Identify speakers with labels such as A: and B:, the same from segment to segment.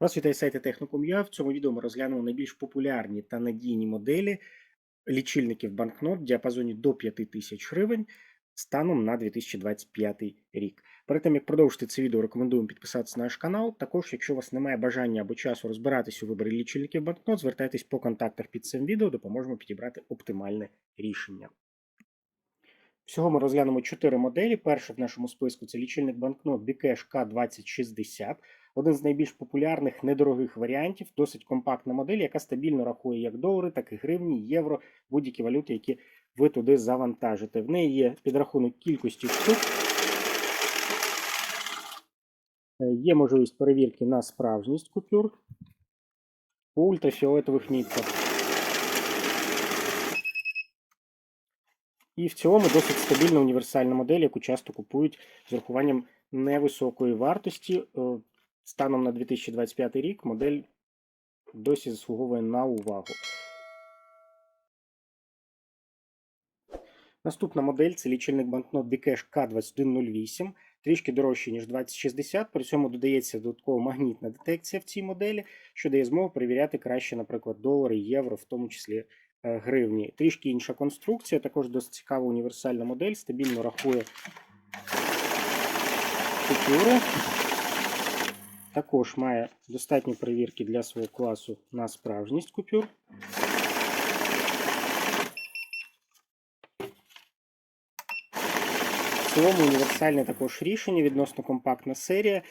A: Вас вітає сайт Техноком.ua. В цьому відео ми розглянемо найбільш популярні та надійні моделі лічильників банкнот в діапазоні до 5000 гривень станом на 2025 рік. Перед тим як продовжити це відео, рекомендуємо підписатися на наш канал. Також, якщо у вас немає бажання або часу розбиратись у виборі лічильників банкнот, звертайтесь по контактах під цим відео, допоможемо підібрати оптимальне рішення. Всього ми розглянемо 4 моделі. Перша в нашому списку це лічильник банкнот Bcash K2060. Один з найбільш популярних недорогих варіантів, досить компактна модель, яка стабільно рахує як долари, так і гривні, євро, будь-які валюти, які ви туди завантажите. В неї є підрахунок кількості штук. Е, Є можливість перевірки на справжність купюр по ультрафіолетових нітках. І в цілому досить стабільна універсальна модель, яку часто купують з урахуванням невисокої вартості. Станом на 2025 рік модель досі заслуговує на увагу. Наступна модель це лічильник банкнот Bcash K2108, трішки дорожче, ніж 2060. При цьому додається додаткова магнітна детекція в цій моделі, що дає змогу перевіряти краще, наприклад, долари, євро, в тому числі е, гривні. Трішки інша конструкція, також досить цікава універсальна модель, стабільно рахує купюри. Також має достатньо перевірки для свого класу на справжність купюр. В цілому універсальне також рішення, відносно компактна серія.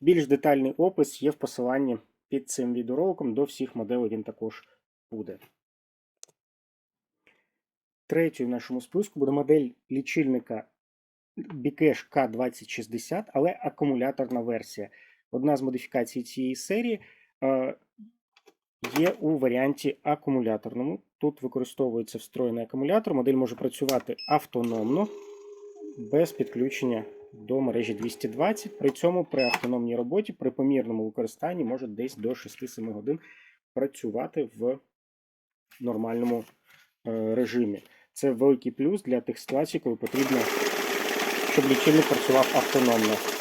A: Більш детальний опис є в посиланні під цим відеороликом. До всіх моделей він також буде. Третьою в нашому списку буде модель лічильника Bcash K2060, але акумуляторна версія. Одна з модифікацій цієї серії є у варіанті акумуляторному. Тут використовується встроєний акумулятор. Модель може працювати автономно без підключення до мережі 220. При цьому при автономній роботі, при помірному використанні може десь до 6-7 годин працювати в нормальному е, режимі. Це великий плюс для тих ситуацій, коли потрібно, щоб лічильник працював автономно.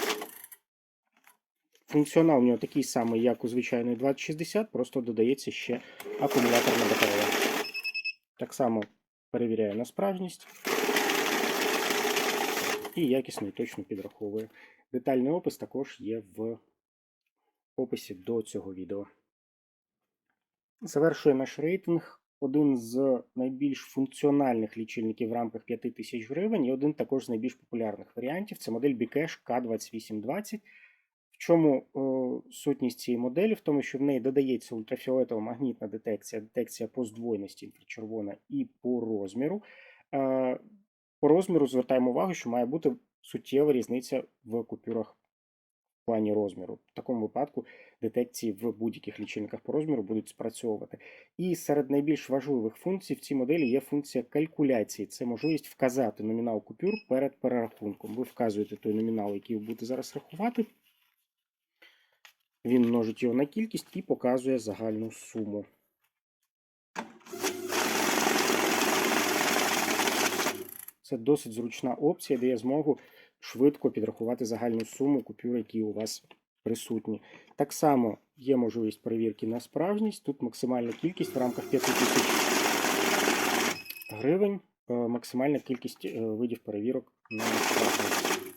A: Функціонал у нього такий самий, як у звичайної 2060, просто додається ще акумуляторна батарея. Так само перевіряє на справжність і якісно і точно підраховує. Детальний опис також є в описі до цього відео. Завершує наш рейтинг. Один з найбільш функціональних лічильників в рамках 5000 гривень і один також з найбільш популярних варіантів це модель Bcash K2820. В чому о, сутність цієї моделі? В тому, що в неї додається ультрафіолетова магнітна детекція, детекція по здвоєності інфрачервона і по розміру. Е, по розміру звертаємо увагу, що має бути суттєва різниця в купюрах в плані розміру. В такому випадку детекції в будь-яких лічильниках по розміру будуть спрацьовувати. І серед найбільш важливих функцій в цій моделі є функція калькуляції. Це можливість вказати номінал купюр перед перерахунком. Ви вказуєте той номінал, який ви будете зараз рахувати. Він множить його на кількість і показує загальну суму. Це досить зручна опція, дає змогу швидко підрахувати загальну суму купюр, які у вас присутні. Так само є можливість перевірки на справжність. Тут максимальна кількість в рамках 5000 гривень, е, максимальна кількість е, видів перевірок на справжність.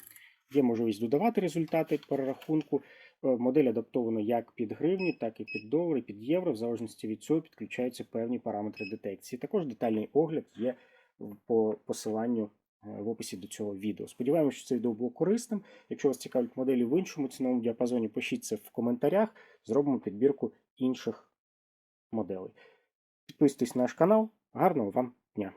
A: Є можливість додавати результати перерахунку. Е, Модель адаптована як під гривні, так і під долари, під євро. В залежності від цього підключаються певні параметри детекції. Також детальний огляд є по посиланню е, в описі до цього відео. Сподіваємося, що це відео було корисним. Якщо вас цікавлять моделі в іншому ціновому діапазоні, пишіть це в коментарях, зробимо підбірку інших моделей. Підписуйтесь на наш канал. Гарного вам дня!